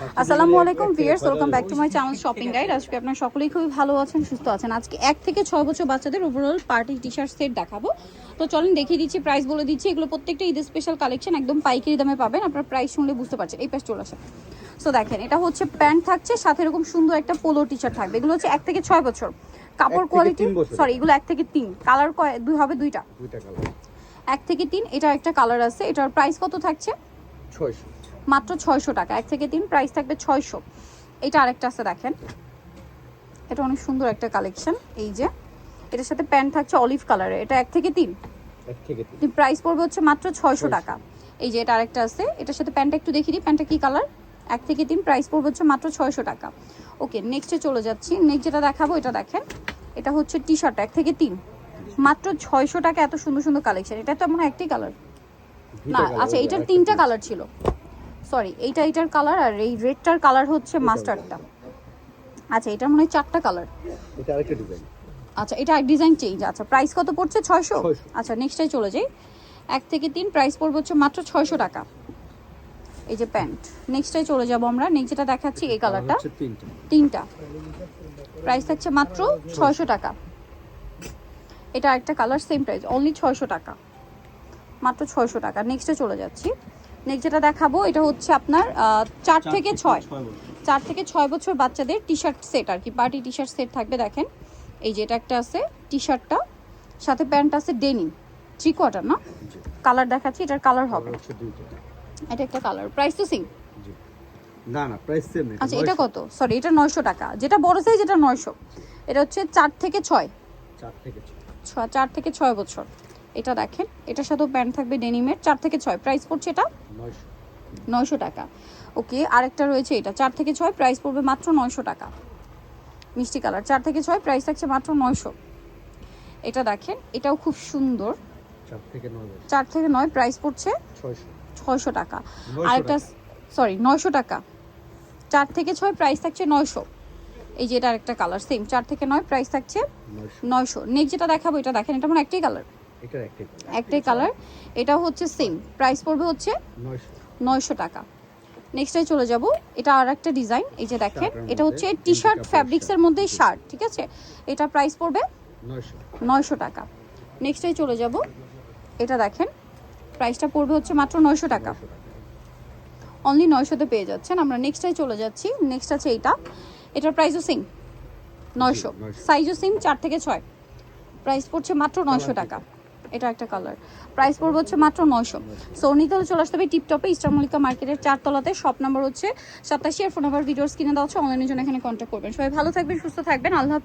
আসসালামু আলাইকুম viewers welcome back to my channel shopping guide আজকে আপনারা সকলেই খুবই ভালো আছেন সুস্থ আছেন। আজকে এক থেকে ছয় বছর বাচ্চাদের overall party T shirt set দেখাবো। তো চলেন দেখিয়ে দিচ্ছি প্রাইস বলে দিচ্ছি। এগুলো প্রত্যেকটা ঈদের স্পেশাল কালেকশন একদম পাইকারি দামে পাবেন। আপনার প্রাইস শুনলে বুঝতে পারছেন। এই পাশ চলে আসেন। সো দেখেন এটা হচ্ছে প্যান্ট থাকছে সাথে এরকম সুন্দর একটা পোলো টি শার্ট থাকবে। এগুলো হচ্ছে এক থেকে ছয় বছর। কাপড় কোয়ালিটি সরি এগুলো এক থেকে তিন। কালার দুই হবে দুইটা। দুইটা কালার এক থেকে তিন এটা একটা কালার আছে। এটার প্রাইস কত থাকছে? ছয়শো। মাত্র ছয়শো টাকা। এক থেকে তিন প্রাইস থাকবে ছয়শো। এটা আরেকটা আছে দেখেন। এটা অনেক সুন্দর একটা কালেকশন এই যে। এটার সাথে প্যান্ট থাকছে অলিভ কালারের এটা এক থেকে তিন। প্রাইস পড়বে হচ্ছে মাত্র ছয়শো টাকা। এই যে এটা আরেকটা আছে। এটার সাথে প্যান্টটা একটু দেখিয়ে দিই। প্যান্টটা কি কালার এক থেকে তিন প্রাইস পড়বে হচ্ছে মাত্র ছয়শো টাকা। ওকে নেক্সটে চলে যাচ্ছি। নেক্সট যেটা দেখাবো এটা দেখেন। এটা হচ্ছে টি শার্ট এক থেকে তিন। মাত্র ছয়শো টাকা এত সুন্দর সুন্দর কালেকশন এটা তো মনে হয় একটি কালার না আচ্ছা এটার তিনটা কালার ছিল। সরি এইটা এইটার কালার আর এই রেডটার কালার হচ্ছে মাস্টারটা আচ্ছা এটার মনে হয় চারটা কালার এটা আরেকটা ডিজাইন আচ্ছা এটা এক ডিজাইন চেঞ্জ আচ্ছা প্রাইস কত পড়ছে? ছয়শো? 600 আচ্ছা নেক্সটে চলে যাই। এক থেকে তিন প্রাইস পড়বে হচ্ছে মাত্র ছয়শো টাকা। এই যে প্যান্ট নেক্সটে চলে যাব আমরা। নেক্সট যেটা দেখাচ্ছি এই কালারটা তিনটা। তিনটা। প্রাইস থাকছে মাত্র ছয়শো টাকা। এটা একটা কালার সেম প্রাইস অনলি ছয়শো টাকা। মাত্র ছয়শো টাকা। নেক্সটে চলে যাচ্ছি। নেক্সট যেটা দেখাবো এটা হচ্ছে আপনার চার থেকে ছয়। চার থেকে ছয় বছর বাচ্চাদের টি শার্ট সেট আর কি পার্টি টি শার্ট সেট থাকবে দেখেন। এই যে এটা একটা আছে টি শার্টটা সাথে প্যান্ট আছে ডেনিম থ্রি কোয়ার্টার না? কালার দেখাচ্ছি এটার কালার হবে। এটা একটা কালার প্রাইস তো সিং জি। না না প্রাইস সেম আচ্ছা এটা কত? সরি এটা নয়শো টাকা। যেটা বড় সাইজ এটা নয়শো। এটা হচ্ছে থেকে ছয়। থেকে ছয়। ছয় বছর। এটা দেখেন এটার সাথেও প্যান্ট থাকবে ডেনিমের চার থেকে ছয়। প্রাইস পড়ছে এটা নয়শো। টাকা। ওকে আরেকটা রয়েছে এটা। চার থেকে ছয় প্রাইস পড়বে মাত্র নয়শো টাকা। মিষ্টি কালার। চার থেকে ছয় প্রাইস থাকছে মাত্র নয়শো। এটা দেখেন এটাও খুব সুন্দর। চার থেকে নয় প্রাইস পড়ছে ছয়শো। টাকা। 900 আরেকটা সরি নয়শো টাকা। চার থেকে ছয় প্রাইস থাকছে নয়শো। এই যে এটা আরেকটা কালার সেম চার থেকে নয় প্রাইস থাকছে নয়শো। নেক্সট যেটা দেখাবো এটা দেখেন এটা মানে একটাই কালার একটাই কালার এটাও হচ্ছে সেম প্রাইস পড়বে হচ্ছে নয়শো টাকা। নেক্সটে চলে যাব। এটা আর একটা ডিজাইন এই যে দেখেন এটা হচ্ছে টি শার্ট ফ্যাব্রিক্সের। মধ্যেই শার্ট ঠিক আছে? এটা প্রাইস পড়বে নয়শো টাকা। নেক্সটে চলে যাব। এটা দেখেন প্রাইসটা পড়বে হচ্ছে মাত্র নয়শো টাকা। অনলি নয়শোতে পেয়ে যাচ্ছেন। আমরা নেক্সটটাই চলে যাচ্ছি। নেক্সট আছে এইটা এটার প্রাইসও সেম নয়শো। 900 সাইজও সেম চার থেকে ছয়। প্রাইস পড়ছে মাত্র নয়শো টাকা। এটা একটা কালার প্রাইস পড়বে হচ্ছে মাত্র নয়শো। সো নিতে হলে চলে আসতে হবে টিপটপে ইস্টারমলিকা মার্কেটের চারতলাতে। সব নাম্বার হচ্ছে সাতাশি আর ফোন নাম্বার ভিডিওস কিনে দেওয়া হচ্ছে অনলাইনের জন্য এখানে কন্ট্যাক্ট করবেন। সবাই ভালো থাকবেন, সুস্থ থাকবেন। আল্লাহ